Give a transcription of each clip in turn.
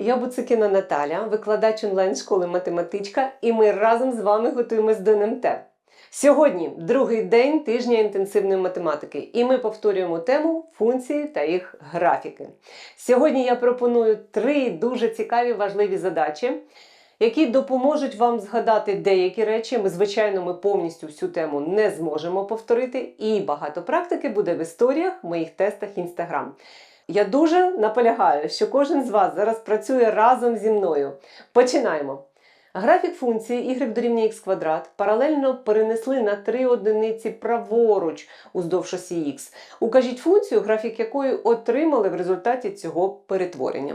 Я Буцикіна Наталя, викладач онлайн-школи математичка, і ми разом з вами готуємось до НМТ. Сьогодні другий день тижня інтенсивної математики, і ми повторюємо тему функції та їх графіки. Сьогодні я пропоную три дуже цікаві важливі задачі, які допоможуть вам згадати деякі речі. Ми, звичайно, ми повністю всю тему не зможемо повторити, і багато практики буде в історіях, моїх тестах Instagram. Я дуже наполягаю, що кожен з вас зараз працює разом зі мною. Починаємо. Графік функції y дорівнює x квадрат паралельно перенесли на 3 одиниці праворуч уздовж осі x. Укажіть функцію, графік якої отримали в результаті цього перетворення.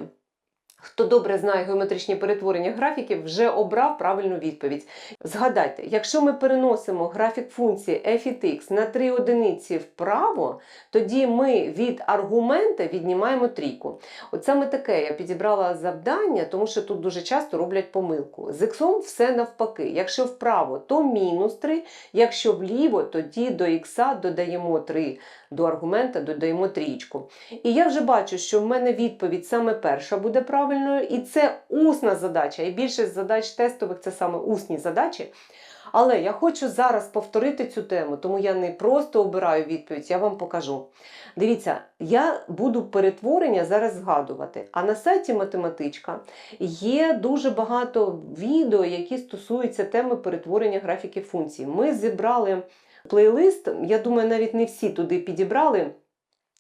Хто добре знає геометричні перетворення графіків, вже обрав правильну відповідь. Згадайте, якщо ми переносимо графік функції f від x на 3 одиниці вправо, тоді ми від аргумента віднімаємо трійку. От саме таке я підібрала завдання, тому що тут дуже часто роблять помилку. З х все навпаки. Якщо вправо, то мінус 3, якщо вліво, тоді до х додаємо 3, до аргумента додаємо трієчку. І я вже бачу, що в мене відповідь саме перша буде правильною, і це усна задача. І більшість задач тестових це саме усні задачі. Але я хочу зараз повторити цю тему, тому я не просто обираю відповідь, я вам покажу. Дивіться, я буду перетворення зараз згадувати. А на сайті математичка є дуже багато відео, які стосуються теми перетворення графіків функцій. Ми зібрали плейлист, я думаю, навіть не всі туди підібрали.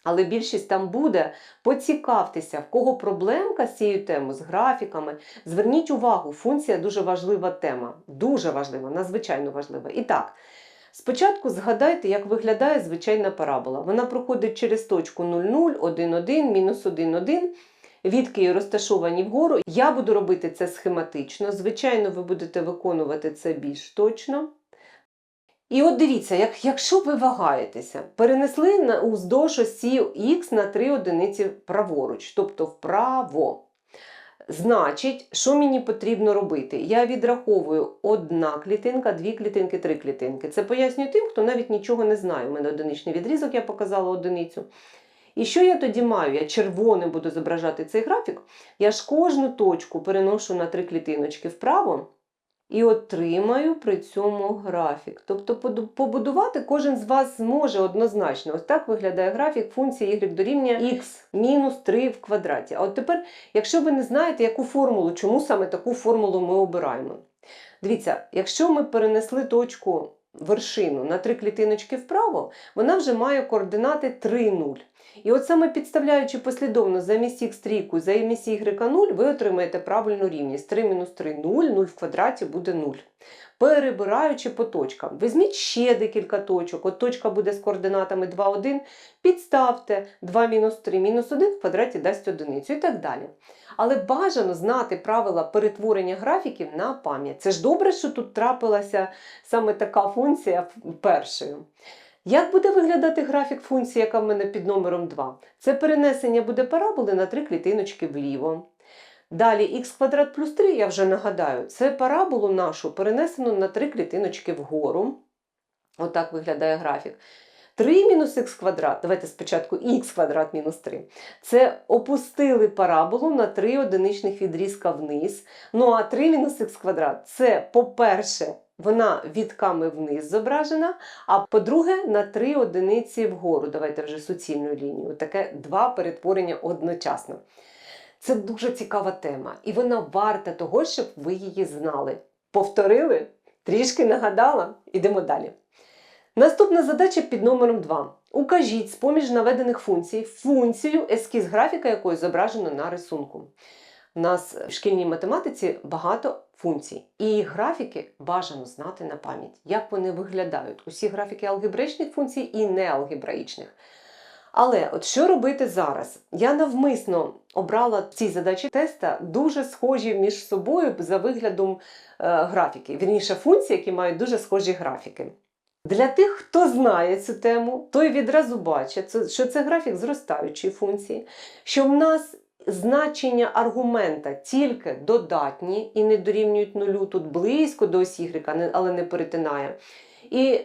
Але більшість там буде. Поцікавтеся, в кого проблемка з цією темою, з графіками. Зверніть увагу, функція дуже важлива тема. Дуже важлива, надзвичайно важлива. І так, спочатку згадайте, як виглядає звичайна парабола. Вона проходить через точку 0,0, 1,1, мінус 1,1. Відки розташовані вгору. Я буду робити це схематично. Звичайно, ви будете виконувати це більш точно. І от дивіться, як, якщо ви вагаєтеся, перенесли на уздовж осі Х на 3 одиниці праворуч, тобто вправо. Значить, що мені потрібно робити? Я відраховую одна клітинка, дві клітинки, три клітинки. Це пояснюю тим, хто навіть нічого не знає. У мене одиничний відрізок, я показала одиницю. І що я тоді маю? Я червоним буду зображати цей графік. Я ж кожну точку переношу на три клітиночки вправо. І отримаю при цьому графік. Тобто побудувати кожен з вас зможе однозначно. Ось так виглядає графік функції y дорівнює x мінус 3 в квадраті. А от тепер, якщо ви не знаєте, яку формулу, чому саме таку формулу ми обираємо. Дивіться, якщо ми перенесли точку вершину на три клітиночки вправо, вона вже має координати 3, 0. І от саме підставляючи послідовно замість х трійку, замість y 0, ви отримаєте правильну рівність. 3 мінус 3 0, 0 в квадраті буде 0. Перебираючи по точкам. Візьміть ще декілька точок. От точка буде з координатами 2, 1, підставте 2 мінус 3 мінус 1 в квадраті дасть одиницю і так далі. Але бажано знати правила перетворення графіків на пам'ять. Це ж добре, що тут трапилася саме така функція першою. Як буде виглядати графік функції, яка в мене під номером 2? Це перенесення буде параболи на три клітиночки вліво. Далі х квадрат плюс 3, я вже нагадаю, це параболу нашу перенесено на три клітиночки вгору. Отак виглядає графік. 3 мінус х квадрат, давайте спочатку х квадрат мінус 3. Це опустили параболу на 3 одиничних відрізка вниз. Ну а 3 мінус х квадрат це, по-перше, вона відками вниз зображена, а по-друге, на 3 одиниці вгору. Давайте вже суцільною лінією. Таке два перетворення одночасно. Це дуже цікава тема, і вона варта того, щоб ви її знали. Повторили? Трішки нагадала? Ідемо далі. Наступна задача під номером 2. Укажіть з поміж наведених функцій функцію, ескіз графіка якої зображено на рисунку. У нас в шкільній математиці багато функцій. І графіки бажано знати на пам'ять, як вони виглядають. Усі графіки алгебраїчних функцій і неалгебраїчних. Але от що робити зараз? Я навмисно обрала ці задачі теста дуже схожі між собою за виглядом е, графіки. Вірніше, функції, які мають дуже схожі графіки. Для тих, хто знає цю тему, той відразу бачить, що це графік зростаючої функції, що в нас значення аргумента тільки додатні і не дорівнюють нулю, тут близько до осі Y, але не перетинає. І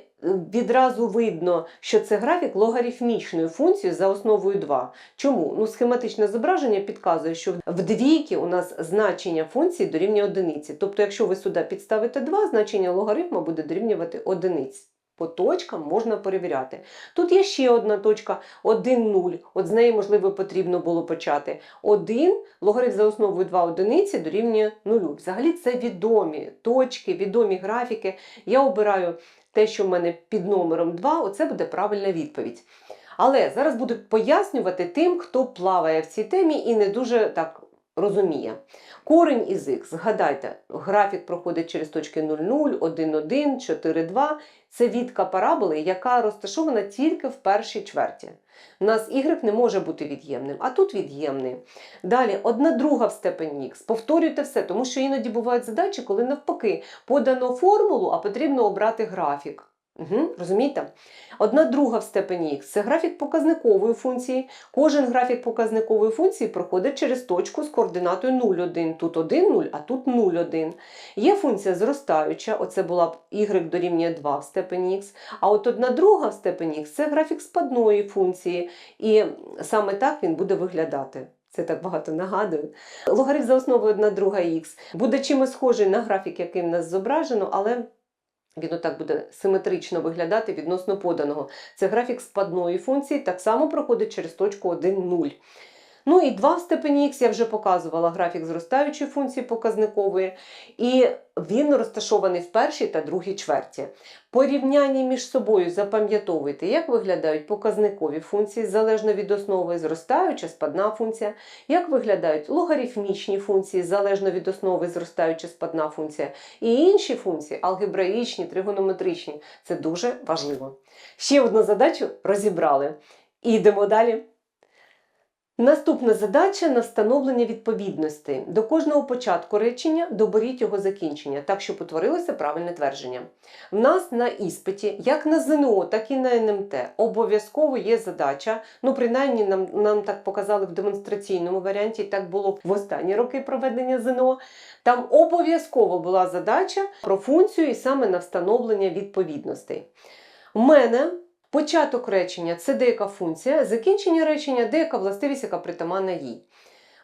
відразу видно, що це графік логарифмічної функції за основою 2. Чому? Ну, схематичне зображення підказує, що в двійки у нас значення функції дорівнює одиниці. Тобто, якщо ви сюди підставите 2, значення логарифму буде дорівнювати одиниці. По точкам можна перевіряти. Тут є ще одна точка 1, 0. От з неї, можливо, потрібно було почати. 1, логарифм за основою 2 одиниці дорівнює 0. Взагалі це відомі точки, відомі графіки. Я обираю те, що в мене під номером 2, оце буде правильна відповідь. Але зараз буду пояснювати тим, хто плаває в цій темі і не дуже так розуміє. Корень із х, згадайте, графік проходить через точки 0,0, 1,1, 4,2. Це відка параболи, яка розташована тільки в першій чверті. У нас y не може бути від'ємним, а тут від'ємний. Далі, одна друга в степені х. Повторюйте все, тому що іноді бувають задачі, коли навпаки подано формулу, а потрібно обрати графік. Угу, розумієте? Одна друга в степені х це графік показникової функції. Кожен графік показникової функції проходить через точку з координатою 0,1. Тут 1, 0, а тут 0,1. Є функція зростаюча, оце була б y дорівнює 2 в степені х. А от одна друга в степені х це графік спадної функції. І саме так він буде виглядати. Це так багато нагадую. Логарифм за основою 1 друга х буде чимось схожий на графік, який в нас зображено, але він отак буде симетрично виглядати відносно поданого. Це графік спадної функції, так само проходить через точку 1, 0. Ну і 2 в степені х я вже показувала графік зростаючої функції показникової, і він розташований в першій та другій чверті. Порівняння між собою запам'ятовуйте, як виглядають показникові функції залежно від основи, зростаюча спадна функція, як виглядають логарифмічні функції залежно від основи, зростаюча спадна функція, і інші функції алгебраїчні, тригонометричні. Це дуже важливо. Ще одну задачу розібрали. І йдемо далі. Наступна задача на встановлення відповідності. До кожного початку речення доберіть його закінчення, так щоб утворилося правильне твердження. В нас на іспиті, як на ЗНО, так і на НМТ, обов'язково є задача. Ну, принаймні, нам, нам так показали в демонстраційному варіанті, так було в останні роки проведення ЗНО. Там обов'язково була задача про функцію і саме на встановлення відповідностей. У мене Початок речення це деяка функція, закінчення речення деяка властивість, яка притаманна їй.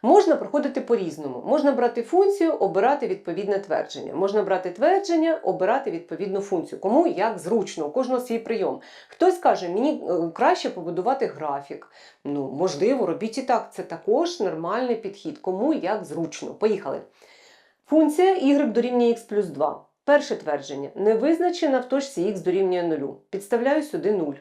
Можна проходити по-різному. Можна брати функцію, обирати відповідне твердження. Можна брати твердження, обирати відповідну функцію. Кому як зручно, у кожного свій прийом. Хтось каже, мені е, краще побудувати графік. Ну, можливо, робіть і так. Це також нормальний підхід. Кому як зручно. Поїхали. Функція y дорівнює x плюс 2. Перше твердження. Не визначена в точці х дорівнює 0. Підставляю сюди 0.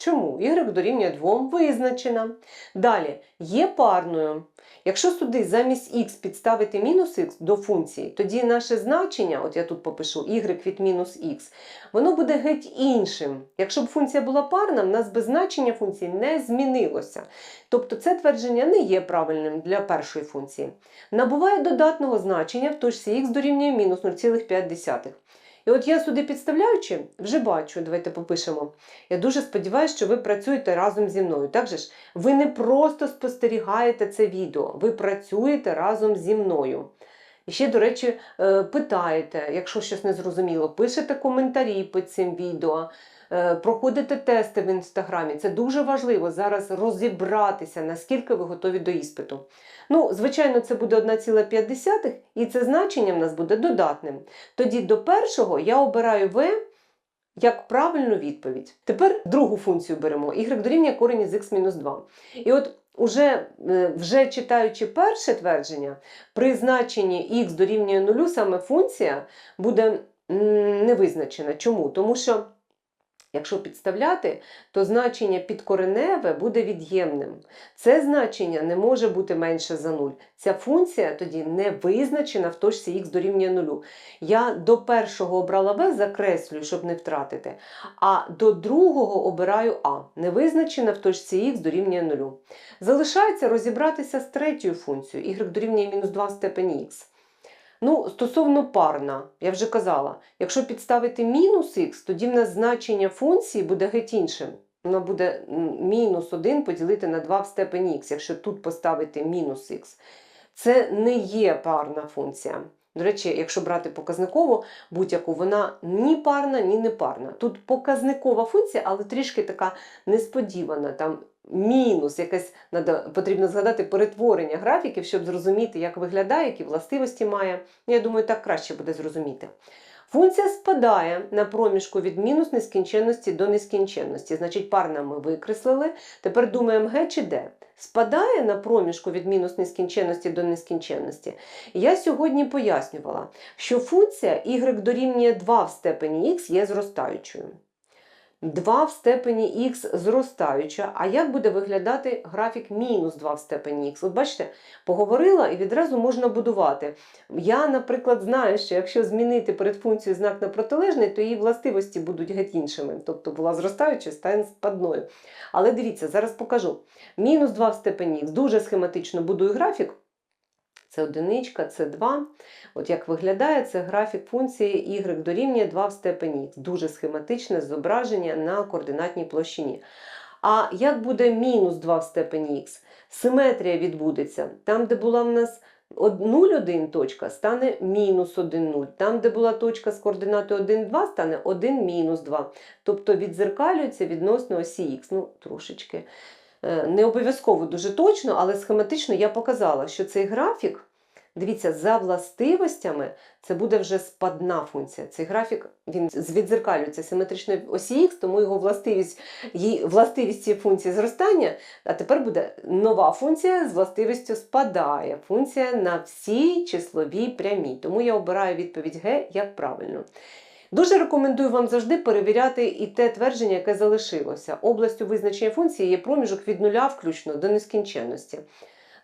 Чому? Y дорівнює 2 визначена. Далі, є парною. Якщо сюди замість х підставити мінус х до функції, тоді наше значення, от я тут попишу y від мінус х, воно буде геть іншим. Якщо б функція була парна, в нас би значення функції не змінилося. Тобто це твердження не є правильним для першої функції. Набуває додатного значення в точці х дорівнює мінус 0,5. І от я сюди підставляючи, вже бачу, давайте попишемо. Я дуже сподіваюся, що ви працюєте разом зі мною. Так же ж, ви не просто спостерігаєте це відео, ви працюєте разом зі мною. І ще, до речі, е, питаєте, якщо щось не зрозуміло, пишете коментарі під цим відео, проходите тести в інстаграмі. Це дуже важливо зараз розібратися, наскільки ви готові до іспиту. Ну, звичайно, це буде 1,5, і це значення в нас буде додатним. Тоді до першого я обираю В як правильну відповідь. Тепер другу функцію беремо. Y дорівнює корінь із х-2. І от уже, е, вже читаючи перше твердження, при значенні х дорівнює 0 саме функція буде не визначена. Чому? Тому що Якщо підставляти, то значення підкореневе буде від'ємним. Це значення не може бути менше за 0. Ця функція тоді не визначена в точці х дорівнює 0. Я до першого обрала b, закреслюю, щоб не втратити. А до другого обираю А. Не визначена в точці х дорівнює 0. Залишається розібратися з третьою функцією y дорівнює мінус 2 в степені х. Ну, стосовно парна, я вже казала, якщо підставити мінус х, тоді в нас значення функції буде геть іншим. Вона буде мінус 1 поділити на 2 в степені х, якщо тут поставити мінус х. Це не є парна функція. До речі, якщо брати показникову будь-яку, вона ні парна, ні не парна. Тут показникова функція, але трішки така несподівана. Там мінус, якесь надо, потрібно згадати перетворення графіків, щоб зрозуміти, як виглядає, які властивості має. Я думаю, так краще буде зрозуміти. Функція спадає на проміжку від мінус нескінченності до нескінченності. Значить, парна ми викреслили. Тепер думаємо Г чи Д. Спадає на проміжку від мінус нескінченності до нескінченності. Я сьогодні пояснювала, що функція y дорівнює 2 в степені х є зростаючою. 2 в степені х зростаюча. А як буде виглядати графік мінус 2 в степені х? От бачите, поговорила і відразу можна будувати. Я, наприклад, знаю, що якщо змінити перед функцією знак на протилежний, то її властивості будуть геть іншими. Тобто була зростаюча, стане спадною. Але дивіться, зараз покажу. Мінус 2 в степені х. Дуже схематично будую графік. Це одиничка, це 2. От як виглядає, це графік функції y дорівнює 2 в степені х. Дуже схематичне зображення на координатній площині. А як буде мінус 2 в степені х? Симетрія відбудеться. Там, де була в нас 0,1 точка, стане мінус 1,0. Там, де була точка з координатою 1,2, стане 1 мінус 2. Тобто відзеркалюється відносно осі х. Ну, трошечки. Е, Не обов'язково дуже точно, але схематично я показала, що цей графік, дивіться, за властивостями це буде вже спадна функція. Цей графік він відзеркалюється симетричної осі х, тому його властивість, її, властивість цієї функції зростання, а тепер буде нова функція з властивістю спадає. Функція на всій числовій прямій. Тому я обираю відповідь Г як правильно. Дуже рекомендую вам завжди перевіряти і те твердження, яке залишилося. Областю визначення функції є проміжок від нуля включно до нескінченності.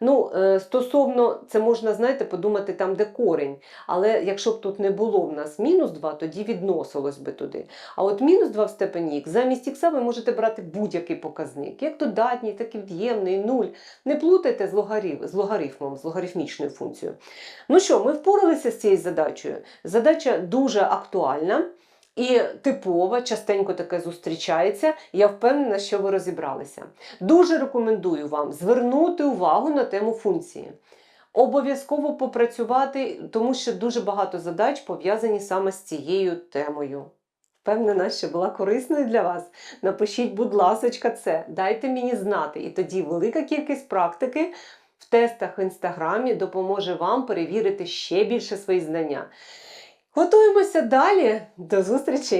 Ну, е, стосовно, це можна, знаєте, подумати там, де корень. Але якщо б тут не було в нас мінус 2, тоді відносилось би туди. А от мінус 2 в степені х, замість х ви можете брати будь-який показник, як додатній, так і від'ємний, нуль. Не плутайте з, логариф, з логарифмом, з логарифмічною функцією. Ну що, ми впоралися з цією задачею. Задача дуже актуальна. І типова, частенько таке зустрічається. Я впевнена, що ви розібралися. Дуже рекомендую вам звернути увагу на тему функції. Обов'язково попрацювати, тому що дуже багато задач пов'язані саме з цією темою. Впевнена, що була корисною для вас. Напишіть, будь ласочка, це, дайте мені знати. І тоді велика кількість практики в тестах в інстаграмі допоможе вам перевірити ще більше свої знання. Готуємося далі. До зустрічі!